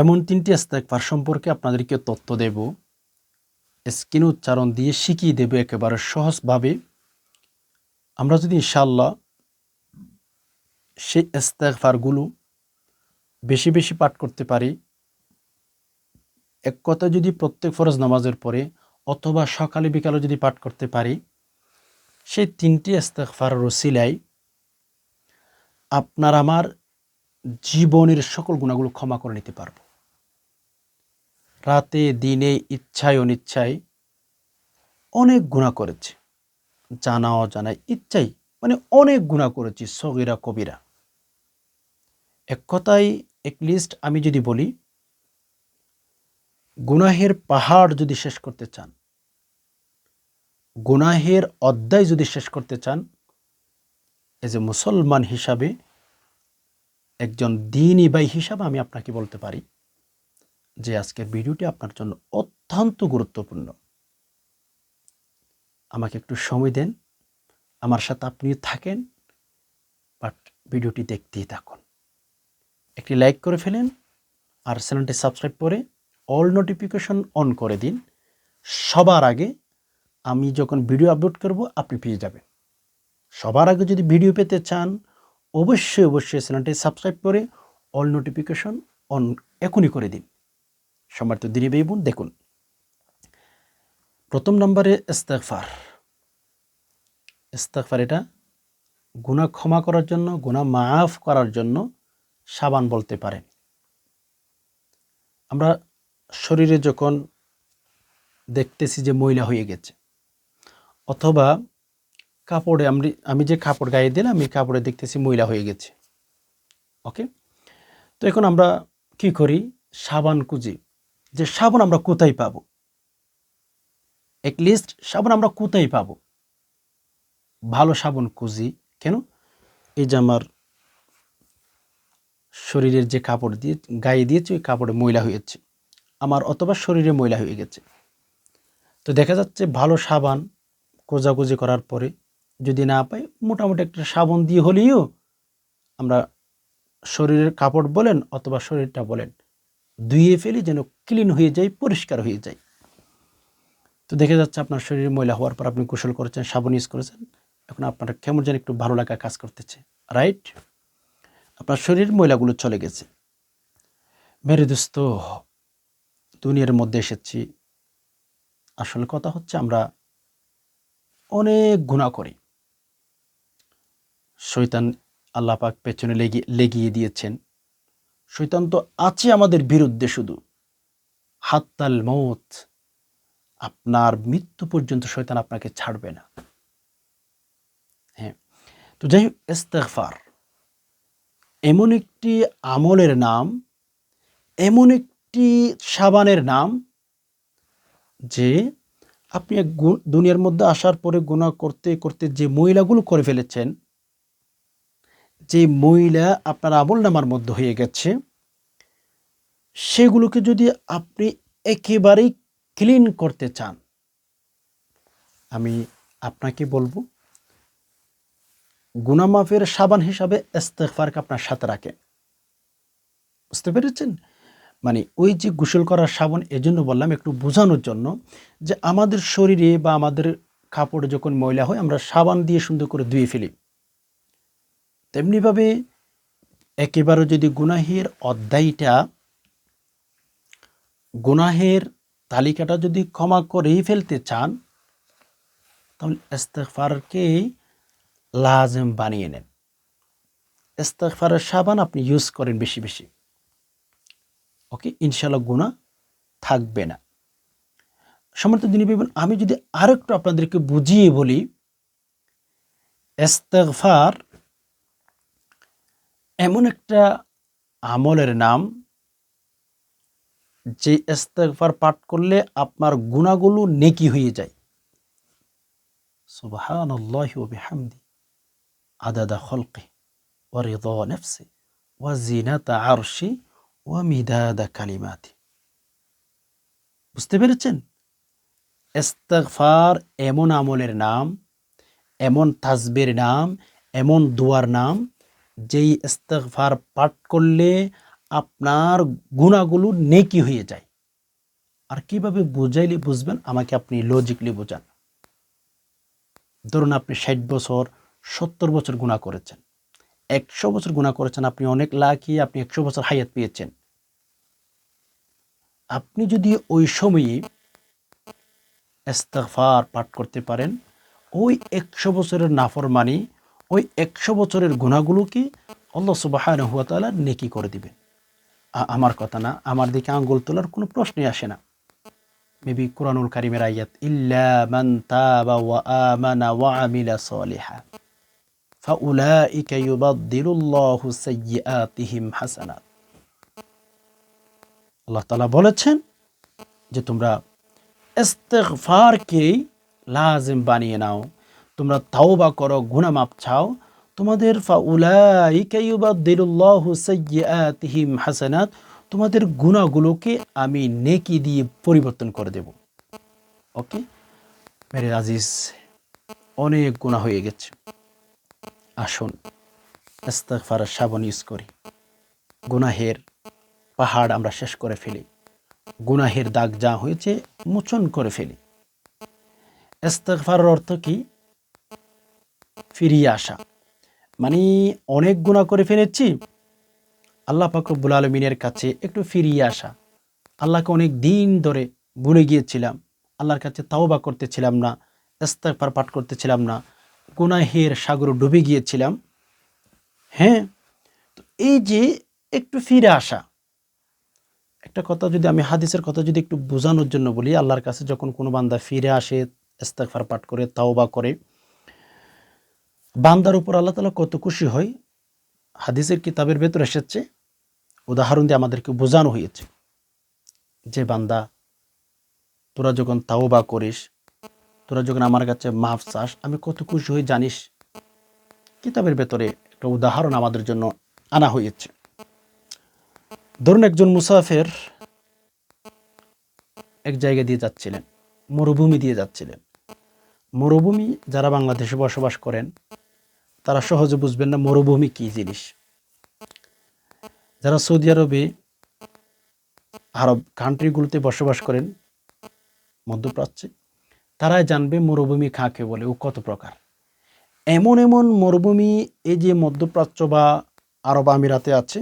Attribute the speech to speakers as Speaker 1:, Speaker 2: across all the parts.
Speaker 1: এমন তিনটি ইস্তেগফার সম্পর্কে আপনাদেরকে তথ্য দেব। স্ক্রিন উচ্চারণ দিয়ে শিখিয়ে দেব একেবারে সহজভাবে। আমরা যদি ইনশাল্লাহ সেই ইস্তেগফারগুলো বেশি বেশি পাঠ করতে পারি, এক কথা যদি প্রত্যেক ফরজ নামাজের পরে অথবা সকালে বিকালে যদি পাঠ করতে পারি, সেই তিনটি ইস্তেগফার রসিলাই আপনার আমার জীবনের সকল গুণাগুলো ক্ষমা করে নিতে পারব। রাতে, দিনে ইচ্ছায়, অনিচ্ছায় অনেক গুণা করেছে। জানা অজানায় ইচ্ছাই মানে অনেক গুণা করেছি, সগিরা, কবিরা। এক কথায় এক লিস্ট আমি যদি বলি, গুনাহের পাহাড় যদি শেষ করতে চান, গুনাহের অধ্যায় যদি শেষ করতে চান এজ এ মুসলমান হিসাবে, একজন দিনই বাই হিসাবে আমি আপনাকে বলতে পারি যে আজকের ভিডিওটি আপনার জন্য অত্যন্ত গুরুত্বপূর্ণ। আমাকে একটু সময় দেন। আমার সাথে আপনি থাকেন, বাট ভিডিওটি দেখতেই থাকুন। একটি লাইক করে ফেলেন আর চ্যানেলটি সাবস্ক্রাইব করে অল নোটিফিকেশন অন করে দিন। সবার আগে আমি যখন ভিডিও আপলোড করব, আপনি পেয়ে যাবেন। সবার আগে যদি ভিডিও পেতে চান, অবশ্যই অবশ্যই চ্যানেলটি সাবস্ক্রাইব করে অল নোটিফিকেশন অন এখনই করে দিন। সম্মানিত দিনী ভাই বোন, দেখুন। প্রথম নম্বরে ইস্তেগফার। ইস্তেগফার এটা গুনাহ ক্ষমা করার জন্য, গুনাহ মাফ করার জন্য সাবান বলতে পারেন আমরা শরীরে যখন দেখতেছি যে ময়লা হয়ে গেছে, অথবা কাপড়ে আমি আমি যে কাপড় গায়ে দিলাম আমি কাপড়ে দেখতেছি ময়লা হয়ে গেছে। ওকে? তো এখন আমরা কি করি? সাবান খুঁজি। যে সাবান আমরা কোথায় পাবো? লিস্ট সাবান আমরা কোথায় পাবো? ভালো সাবান খুঁজি। কেন? এই যে আমার শরীরের যে কাপড় দিয়ে, গায়ে দিয়েছে, ওই কাপড়ে ময়লা হয়েছে। আমার অথবা শরীরে ময়লা হয়ে গেছে। তো দেখা যাচ্ছে ভালো সাবান কোজাকুজি করার পরে যদি না পাই, মোটামুটি একটা সাবান দিয়ে হলেও আমরা শরীরের কাপড় বলেন অথবা শরীরটা বলেন ধুয়ে ফেলি যেন ক্লিন হয়ে যায়, পরিষ্কার হয়ে যায়। তো দেখা যাচ্ছে আপনার শরীরে ময়লা হওয়ার পর আপনি গোসল করেছেন, সাবান ইউজ করেছেন, এখন আপনার কেমন যেন একটু ভালো লাগা কাজ করতেছে। রাইট আপনার শরীর ময়লাগুলো চলে গেছে। মেরে দোস্ত, দুনিয়ার মধ্যে এসেছি। আসলে কথা হচ্ছে আমরা অনেক গুণা করি। শৈতান আল্লাহ পাক পেছনে লেগে লেগিয়ে দিয়েছেন। শৈতান তো আছে আমাদের বিরুদ্ধে শুধু। হাত্তাল মৌত আপনার মৃত্যু পর্যন্ত শৈতান আপনাকে ছাড়বে না। হ্যাঁ তো যাই হোক এমন একটি আমলের নাম, এমন একটি সাবানের নাম, যে আপনি দুনিয়ার মধ্যে আসার পরে গুণা করতে করতে যে মহিলাগুলো করে ফেলেছেন যে মহিলা আপনার আমল নামার মধ্যে হয়ে গেছে, সেগুলোকে যদি আপনি একেবারেই ক্লিন করতে চান, আমি আপনাকে বলব, গুনামাফের সাবান হিসাবে ইস্তেগফারকে আপনার সাথে রাখেন। বুঝতে পেরেছেন? মানে ওই যে গোসল করার সাবান, এজন্য বললাম একটু বোঝানোর জন্য যে আমাদের শরীরে বা আমাদের কাপড়ে যখন ময়লা হয়, আমরা সাবান দিয়ে সুন্দর করে ধুয়ে ফেলি। তেমনিভাবে একেবারে যদি গুনাহের অধ্যায়টা, গুনাহের তালিকাটা যদি ক্ষমা করেই ফেলতে চান, তাহলে ইস্তেগফারকে লাজেম বানিয়ে নেন। ইস্তেগফারের সাবান আপনি ইউজ করেন বেশি বেশি। ওকে ইনশাল্লাহ গুণা থাকবে না। সমর্থ দিনী বিবেন আমি যদি আরেকটু আপনাদেরকে বুঝিয়ে বলি, ইস্তেগফার এমন একটা আমলের নাম যে ইস্তেগফার পাঠ করলে আপনার গুণাগুলো নেকি হয়ে যায়। ওয়া বিহামদি। আদাদা খলকি ওয়া রিদা নাফসি ওয়া জিনাতা আরশি ওয়া মিদাদা কালিমাতি। বুঝতে পেরেছেন? ইস্তেগফার এমন আমলের নাম, এমন তাজবের নাম, এমন দুয়ার নাম যেই ইস্তেগফার পাঠ করলে আপনার গুণাগুলো নেকি হয়ে যায়। আর কীভাবে বুঝাইলে বুঝবেন? আমাকে আপনি লজিকলি বোঝান। ধরুন আপনি ষাট বছর, সত্তর বছর গুণা করেছেন। একশো বছর গুণা করেছেন, আপনি অনেক লাকি, আপনি একশো বছর হায়াত পেয়েছেন। আপনি যদি ওই সময়ে ইস্তেগফার পাঠ করতে পারেন, ওই একশো বছরের নাফরমানি ওই একশো বছরের গুণাগুলোকে আল্লাহ সুবাহান হুয়া তালা নেকি করে দিবেন আ- আমার কথা না আমার দিকে আঙ্গুল তোলার কোনো প্রশ্নই আসে না মেবি কোরআনুল কারিমের আয়াত ইল্লা মান তাবা ওয়া আমানা ওয়া আমিলা সালিহা فأولئك يبدل الله سيئاتهم حسنات আল্লাহ তাআলা বলেছেন যে তোমরা ইস্তেগফারকে লাজিম বানিয়ে নাও তোমরা তাওবা করো, গুনাহ মাপ ছাও তোমাদের হাসানাত, তোমাদের গুনাহগুলোকে আমি নেকি দিয়ে পরিবর্তন করে দেব। ওকে মেরে আজিজ, অনেক গুনাহ হয়ে গেছে। আসুন ইস্তেগফারের সাবন ইউজ করি। গুনাহের পাহাড় আমরা শেষ করে ফেলি। গুনাহের দাগ যা হয়েছে, মোচন করে ফেলি। ইস্তেগফারের অর্থ কি? ফিরিয়ে আসা। মানে অনেক গুণা করে ফেলেছি, আল্লাহ ফাকরবুল আলমিনের কাছে একটু ফিরিয়ে আসা। আল্লাহকে অনেক দিন ধরে ভুলে গিয়েছিলাম, আল্লাহর কাছে তাওবা করতেছিলাম না, ইস্তেগফার পাঠ করতেছিলাম না, গুনাহের সাগর ডুবে গিয়েছিলাম। হ্যাঁ তো এই যে একটু ফিরে আসা। একটা কথা যদি আমি হাদিসের কথা যদি একটু বোঝানোর জন্য বলি, আল্লাহর কাছে যখন কোনো বান্দা ফিরে আসে, ইস্তেগফার পাঠ করে, তাওবা করে বান্দার উপর আল্লাহ তালা কত খুশি হয়, হাদিসের কিতাবের ভেতর এসেছে, উদাহরণ দিয়ে আমাদেরকে বোঝানো হয়েছে যে বান্দা, তোরা যখন তাওবা করিস, তোরা যখন আমার কাছে মাফ চাস, আমি কত খুশি হই জানিস? কিতাবের ভেতরে একটা উদাহরণ আমাদের জন্য আনা হয়েছে। ধরুন একজন মুসাফের এক জায়গা দিয়ে যাচ্ছিলেন, মরুভূমি দিয়ে যাচ্ছিলেন। মরুভূমি যারা বাংলাদেশে বসবাস করেন তারা সহজে বুঝবেন না মরুভূমি কি জিনিস। যারা সৌদি আরবে আরব কান্ট্রিগুলোতে বসবাস করেন, মধ্যপ্রাচ্যে, তারাই জানবে মরুভূমি কাকে বলে ও কত প্রকার। এমন এমন মরুভূমি এই যে মধ্যপ্রাচ্য বা আরব আমিরাতে আছে,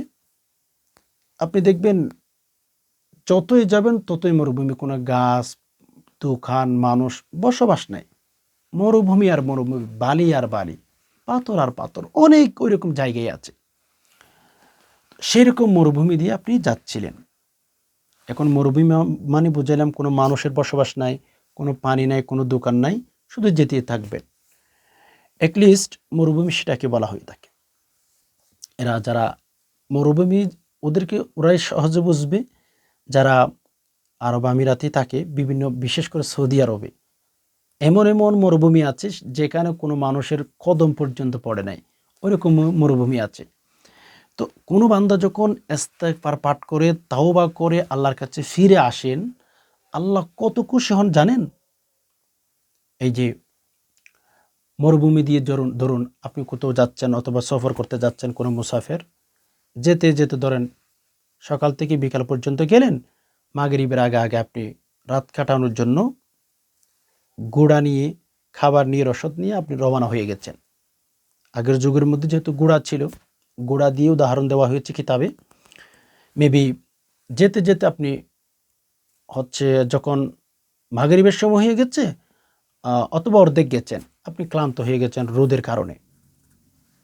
Speaker 1: আপনি দেখবেন যতই যাবেন ততই মরুভূমি, কোনো গাছ দোকান মানুষ বসবাস নাই। মরুভূমি আর মরুভূমি, বালি আর বালি। পাথর আর পাথর, অনেক ওইরকম জায়গায় আছে। সেরকম মরুভূমি দিয়ে আপনি যাচ্ছিলেন। এখন মরুভূমি মানে বুঝাইলাম কোনো মানুষের বসবাস নাই, কোনো পানি নাই, কোনো দোকান নাই, শুধু যেতে থাকবেন। অ্যাটলিস্ট মরুভূমি সেটাকে বলা হয়ে থাকে। এরা যারা মরুভূমি ওদেরকে ওরাই সহজে বুঝবে। যারা আরব আমিরাতে থাকে, বিভিন্ন বিশেষ করে সৌদি আরবে এমন এমন মরুভূমি আছে যেখানে কোনো মানুষের কদম পর্যন্ত পড়ে নাই। ওইরকম মরুভূমি আছে। তো কোনো বান্দা যখন ইস্তেগফার পাঠ করে, তাওবা করে আল্লাহর কাছে ফিরে আসেন, আল্লাহ কত খুশি হন জানেন? এই যে মরুভূমি দিয়ে ধরুন ধরুন আপনি কোথাও যাচ্ছেন অথবা সফর করতে যাচ্ছেন কোনো মুসাফের, যেতে যেতে ধরেন সকাল থেকে বিকাল পর্যন্ত গেলেন, মাগরিবের আগে আগে আপনি রাত কাটানোর জন্য গুড়া নিয়ে, খাবার নিয়ে, রসদ নিয়ে আপনি রওনা হয়ে গেছেন। আগের যুগের মধ্যে যেহেতু গুড়া ছিল, গুড়া দিয়ে উদাহরণ দেওয়া হয়েছে কিতাবে। মেবি যেতে যেতে আপনি হচ্ছে যখন মাগরিবের সময় হয়ে গেছে অথবা অর্ধেক গেছেন, আপনি ক্লান্ত হয়ে গেছেন রোদের কারণে।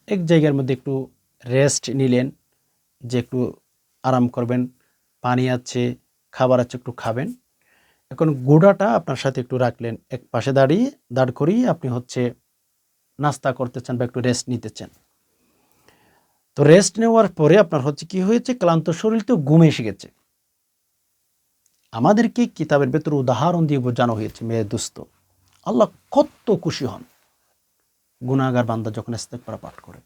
Speaker 1: এক জায়গার মধ্যে একটু রেস্ট নিলেন, যে একটু আরাম করবেন, পানি আছে, খাবার আছে, একটু খাবেন। এখন গুঁড়াটা আপনার সাথে একটু রাখলেন। এক পাশে দাঁড়িয়ে, দাঁড় করিয়ে আপনি হচ্ছে নাস্তা করতেছেন বা একটু রেস্ট নিতেছেন। তো রেস্ট নেওয়ার পরে আপনার হচ্ছে কি হয়েছে? ক্লান্ত শরীর তো ঘুম এসে গেছে। আমাদেরকে কিতাবের ভেতরে উদাহরণ দিয়ে বোঝানো হয়েছে, মেয়ে দুস্থ। আল্লাহ কত খুশি হন। গুণাগার বান্দা যখন ইস্তেগফার পাঠ করে,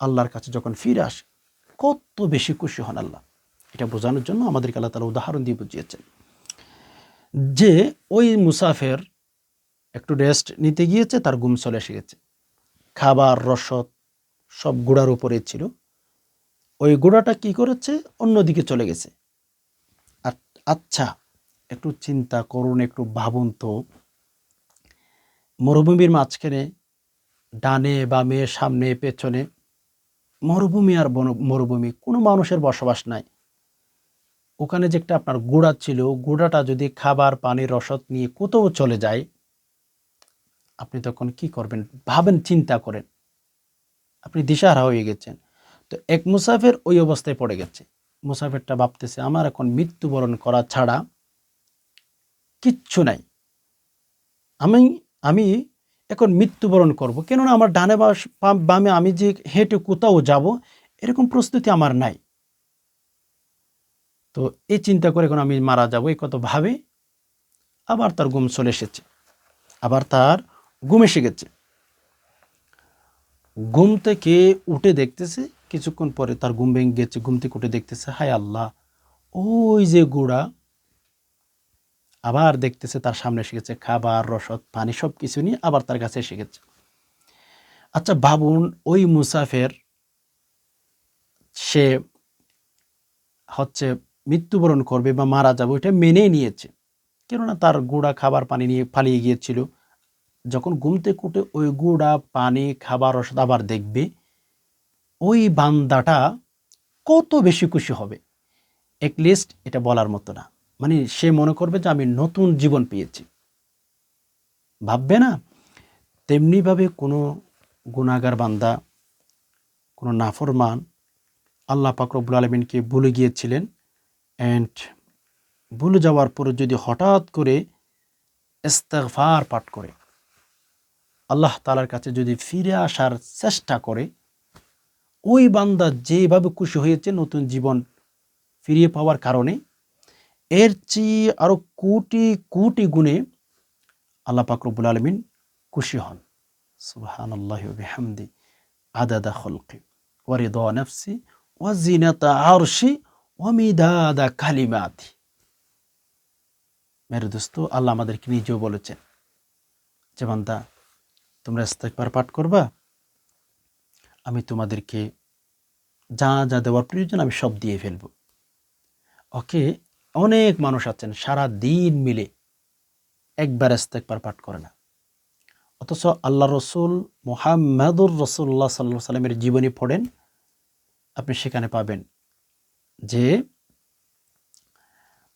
Speaker 1: আল্লাহর কাছে যখন ফিরে আসে, কত বেশি খুশি হন আল্লাহ। এটা বোঝানোর জন্য আমাদেরকে আল্লাহ তালা উদাহরণ দিয়ে বুঝিয়েছেন। যে ওই মুসাফের একটু রেস্ট নিতে গিয়েছে, তার গুম চলে এসে গেছে খাবার, রসদ সব গুড়ার উপরে ছিল। ওই গোড়াটা কি করেছে? অন্যদিকে চলে গেছে। আচ্ছা একটু চিন্তা করুন, একটু ভাবুন তো। মরুভূমির মাঝখানে, ডানে বামে, সামনে, পেছনে, মরুভূমি আর বন- মরুভূমি, কোনো মানুষের বসবাস নাই। ওখানে যে একটা আপনার গোড়া ছিল, গোড়াটা যদি খাবার পানি রসদ নিয়ে কোথাও চলে যায়, আপনি তখন কি করবেন? ভাবেন, চিন্তা করেন। আপনি দিশাহারা হয়ে গেছেন। তো এক মুসাফের ওই অবস্থায় পড়ে গেছে। মুসাফেরটা ভাবতেছে, আমার এখন মৃত্যুবরণ করা ছাড়া কিচ্ছু নাই। আমি আমি এখন মৃত্যুবরণ করব। কেননা আমার ডানে বামে আমি যে হেঁটে কোথাও যাব, এরকম প্রস্তুতি আমার নাই। তো এই চিন্তা করে এখন আমি মারা যাব, এই কত ভাবে। আবার তার ঘুম চলে এসেছে। আবার তার ঘুম এসে গেছে। ঘুম থেকে উঠে দেখতেছে, কিছুক্ষণ পরে তার ঘুম ভেঙে গেছে, ঘুম থেকে উঠে দেখতেছে, হায় আল্লাহ, ওই যে গুড়া। আবার দেখতেছে তার সামনে এসে গেছে, খাবার, রসদ, পানি সব কিছু নিয়ে আবার তার কাছে এসে গেছে। আচ্ছা ভাবুন, ওই মুসাফের, সে হচ্ছে মৃত্যুবরণ করবে বা মারা যাবে, ওইটা মেনে নিয়েছে। কেননা তার গুড়া খাবার পানি নিয়ে পালিয়ে গিয়েছিল। যখন ঘুমতে কুটে ওই গুড়া পানি, খাবার ওষুধ আবার দেখবে, ওই বান্দাটা কত বেশি খুশি হবে। লিস্ট এটা বলার মতো না। মানে সে মনে করবে যে আমি নতুন জীবন পেয়েছি। ভাববে না? তেমনিভাবে কোনো গুণাগার বান্দা, কোনো নাফরমান আল্লাহ পাকরবুল আলমিনকে ভুলে গিয়েছিলেন। অ্যান্ড ভুলে যাওয়ার পরে যদি হঠাৎ করে ইস্তেগফার পাঠ করে, আল্লাহ তালার কাছে যদি ফিরে আসার চেষ্টা করে, ওই বান্দা যেভাবে খুশি হয়েছে নতুন জীবন ফিরিয়ে পাওয়ার কারণে, এর চেয়ে আরও কোটি কোটি গুণে আল্লাহ পাকরবুল আলমিন খুশি হন। সুবহান আল্লাহ বিহামদি আদাদা খলকি ওয়ারিদ নফসি ওয়াজিনাতা আরশি ওয়ামিদাদা কালিমাতি। মেরে দোস্ত, আল্লাহ আমাদেরকে নিজেও বলেছেন যে, বান্দা, তোমরা ইস্তেকবার পাঠ করবা, আমি তোমাদেরকে যা যা দেওয়ার প্রয়োজন আমি সব দিয়ে ফেলব। ওকে, অনেক মানুষ আছেন সারা দিন মিলে একবার ইস্তেকবার পাঠ করে না। অথচ আল্লাহ রসুল মোহাম্মদুর রসুল্লাহ সাল্লা সাল্লামের জীবনী পড়েন, আপনি সেখানে পাবেন যে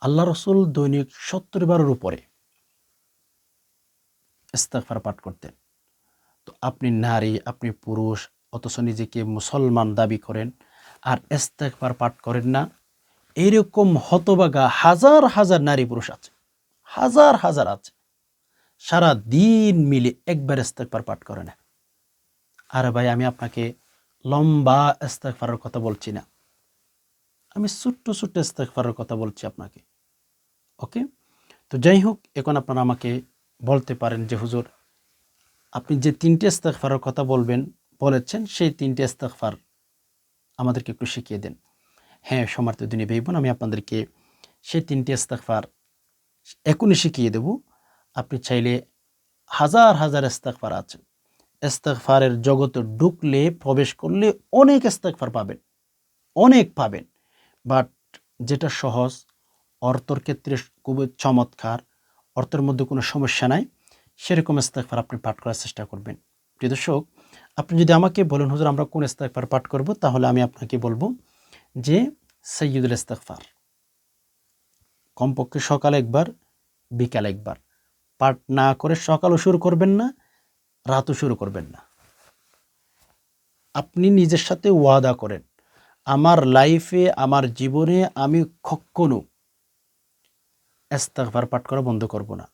Speaker 1: আল্লাহ রসুল দৈনিক সত্তর বারের উপরে ইস্তেকবার পাঠ করতেন। তো আপনি নারী, আপনি পুরুষ, অথচ নিজেকে মুসলমান দাবি করেন আর ইস্তেকবার পাঠ করেন না, এরকম হতবাগা হাজার হাজার নারী পুরুষ আছে, হাজার হাজার আছে, সারা দিন মিলে একবার ইস্তেকবার পাঠ করে না। আরে ভাই, আমি আপনাকে লম্বা ইস্তেকবারের কথা বলছি না। আমি ছোট্ট ছোট্ট ইস্তেকবারের কথা বলছি আপনাকে। ওকে? তো যাই হোক, এখন আপনারা আমাকে বলতে পারেন যে, হুজুর, আপনি যে তিনটে ইস্তেকফারের কথা বলবেন, বলেছেন, সেই তিনটে ইস্তেকফার আমাদেরকে একটু শিখিয়ে দেন। হ্যাঁ সমার্থ দিনী ভাই বোন আমি আপনাদেরকে সেই তিনটে ইস্তেকফার এখনই শিখিয়ে দেব। আপনি চাইলে হাজার হাজার ইস্তেকফার আছে। ইস্তেকফারের জগতে ঢুকলে, প্রবেশ করলে অনেক ইস্তেকফার পাবেন। অনেক পাবেন। বাট যেটা সহজ, অর্থর ক্ষেত্রে খুবই চমৎকার, অর্থের মধ্যে কোনো সমস্যা নাই, সেরকম ইস্তেকফার আপনি পাঠ করার চেষ্টা করবেন। প্রিয় দর্শক, আপনি যদি আমাকে বলেন, হুজুর, আমরা কোন ইস্তেকফার পাঠ করব? তাহলে আমি আপনাকে বলব যে সৈয়দুল ইস্তেকফার কমপক্ষে সকাল একবার, বিকাল একবার। পাঠ না করে সকালও শুরু করবেন না, রাতও শুরু করবেন না। আপনি নিজের সাথে ওয়াদা করেন। আমার লাইফে আমার জীবনে আমি কখনো ইস্তেকফার পাঠ করা বন্ধ করব না।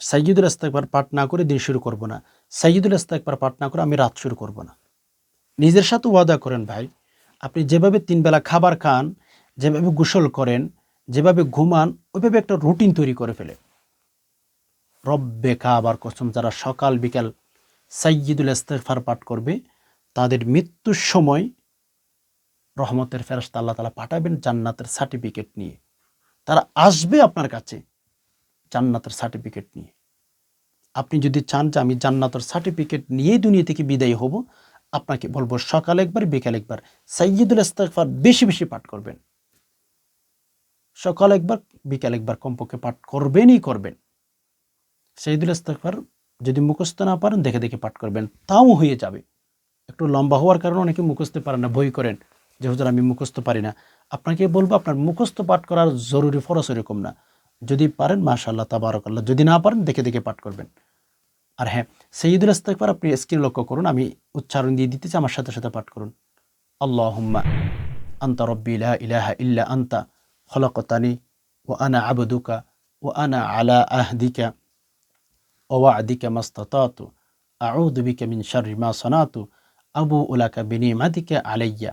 Speaker 1: সাইয়দুল ইস্তেকবার পাঠ না করে দিন শুরু করব না। সাইয়দুল ইস্তেকবার পাঠ না করে আমি রাত শুরু করব না। নিজের সাথে ওয়াদা করেন ভাই, আপনি যেভাবে তিনবেলা খাবার খান, যেভাবে গোসল করেন, যেভাবে ঘুমান, ওইভাবে একটা রুটিন তৈরি করে ফেলে রব্বে কাবার কসম, যারা সকাল বিকাল সাইয়দুল ইস্তেকফার পাঠ করবে, তাদের মৃত্যুর সময় রহমতের ফেরস্তা আল্লাহ তালা পাঠাবেন জান্নাতের সার্টিফিকেট নিয়ে। তারা আসবে আপনার কাছে জান্নাতের সার্টিফিকেট নিয়ে। আপনি যদি চান যে আমি জান্নাতের সার্টিফিকেট নিয়ে দুনিয়া থেকে বিদায় হব, আপনাকে বলব সকালে একবার, বিকাল একবার সাইয়দুল ইস্তেকফার বেশি বেশি পাঠ করবেন। সকাল একবার, বিকাল একবার কমপক্ষে পাঠ করবেনই করবেন। সাইয়দুল ইস্তেকফার যদি মুখস্থ না পারেন, দেখে দেখে পাঠ করবেন, তাও হয়ে যাবে। একটু লম্বা হওয়ার কারণে অনেকে মুখস্থ পারেন না, বই করেন। যে আমি মুখস্থ পারি না। আপনাকে বলব, আপনার মুখস্থ পাঠ করার জরুরি ফরস এরকম না। যদি পারেন মাশাল্লাহ তাবারকাল্লাহ। যদি না পারেন, দেখে দেখে পাঠ করবেন। আর হ্যাঁ সঈদুল ইস্তাকবার আপনি স্ক্রিন লক্ষ্য করুন, আমি উচ্চারণ দিয়ে দিতেছি, আমার সাথে সাথে পাঠ করুন। আল্লাহ হুম্মা আন্তা রব্বি ইলাহা ইলাহা ইল্লা আন্তা, খলকতানি ও আনা আবদুকা ও আনা আলা আহদিকা ও আদিকা আউযু বিকা মিন শারিমা সনাতু, আবু উলাকা বিনিমাদিকা আলাইয়া।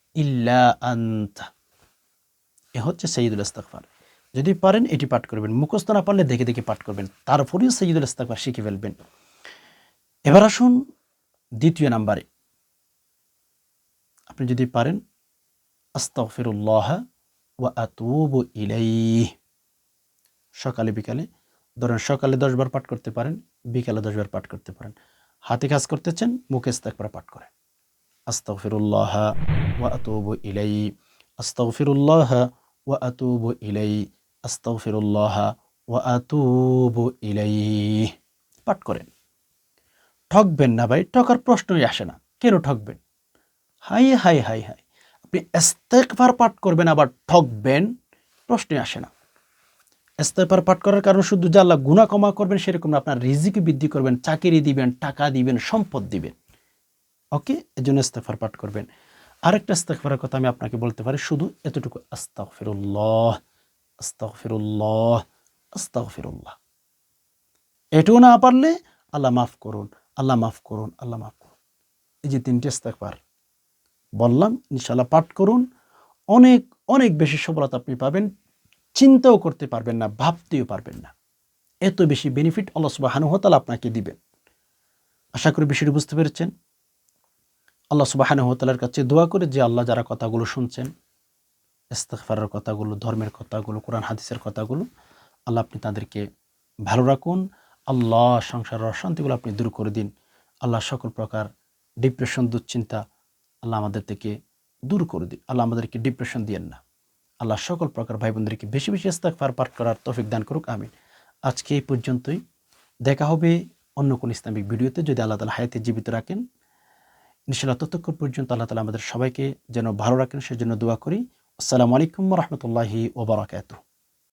Speaker 1: ইল্লা আন্তা। এ হচ্ছে সঈদুল ইস্তাকফার যদি পারেন এটি পাঠ করবেন। মুখস্থ না পারলে দেখে দেখে পাঠ করবেন। তারপরেও সঈদুল ইস্তাকফার শিখে ফেলবেন। এবার আসুন দ্বিতীয় নাম্বারে। আপনি যদি পারেন, আস্তাগফিরুল্লাহ ওয়া আতুবু সকালে, বিকালে, ধরেন সকালে দশবার পাঠ করতে পারেন, বিকালে দশবার পাঠ করতে পারেন। হাতে কাজ করতেছেন, মুখে ইস্তাকফার পাঠ করেন। আস্তাগফিরুল্লাহ ওয়া আতুবু ইলাই আস্তাগফিরুল্লাহ ওয়া আতুবু ইলাই আস্তাগফিরুল্লাহ ওয়া আতুবু ইলাই পাঠ করেন। ঠকবেন না ভাই, ঠকার প্রশ্নই আসে না। কেন ঠকবেন? হাই হাই হাই হাই। আপনি ইস্তেকবার পাঠ করবেন, আবার ঠকবেন, প্রশ্নই আসে না। ইস্তেকবার পাঠ করার কারণ শুধু যে আল্লাহ গুণা কমা করবেন, সেরকম আপনার রিজিকে বৃদ্ধি করবেন, চাকরি দিবেন, টাকা দিবেন, সম্পদ দিবেন। ওকে? এই জন্য ইস্তেফার পাঠ করবেন। আরেকটা ইস্তেকফারের কথা আমি আপনাকে বলতে পারি, শুধু এতটুকু, আস্তাগফিরুল্লাহ আস্তাগফিরুল্লাহ আস্তাগফিরুল্লাহ। এটুকু না পারলে আল্লাহ মাফ করুন, আল্লাহ মাফ করুন, আল্লাহ মাফ করুন। এই যে তিনটে ইস্তেকবার বললাম ইনশাল্লাহ পাঠ করুন। অনেক অনেক বেশি সফলতা আপনি পাবেন, চিন্তাও করতে পারবেন না, ভাবতেও পারবেন না। এত বেশি বেনিফিট আল্লাহ সুবাহানুহতাল আপনাকে দিবেন। আশা করি বিষয়টি বুঝতে পেরেছেন। আল্লাহ সুবাহানুহতালার কাছে দোয়া করে যে আল্লাহ যারা কথাগুলো শুনছেন ইস্তেকফারের কথাগুলো, ধর্মের কথাগুলো, কোরআন, হাদিসের কথাগুলো, আল্লাহ আপনি তাদেরকে ভালো রাখুন। আল্লাহ সংসারের অশান্তিগুলো আপনি দূর করে দিন। আল্লাহ সকল প্রকার ডিপ্রেশন দুশ্চিন্তা আল্লাহ আমাদের থেকে দূর করে দিন। আল্লাহ আমাদেরকে ডিপ্রেশন দিয়েন না। আল্লাহ সকল প্রকার ভাই বোনদেরকে বেশি বেশি ইস্তাকফার পাঠ করার তৌফিক দান করুক, আমিন। আজকে এই পর্যন্তই। দেখা হবে অন্য কোন ইসলামিক ভিডিওতে। যদি আল্লাহ তালা হায়াতে জীবিত রাখেন ইনশাল্লাহ ততক্ষণ পর্যন্ত আল্লাহ তালা আমাদের সবাইকে যেন ভালো রাখেন, সেজন্য দোয়া করি। আসসালামু আলাইকুম রহমতুল্লাহি ওবরাকাতুহ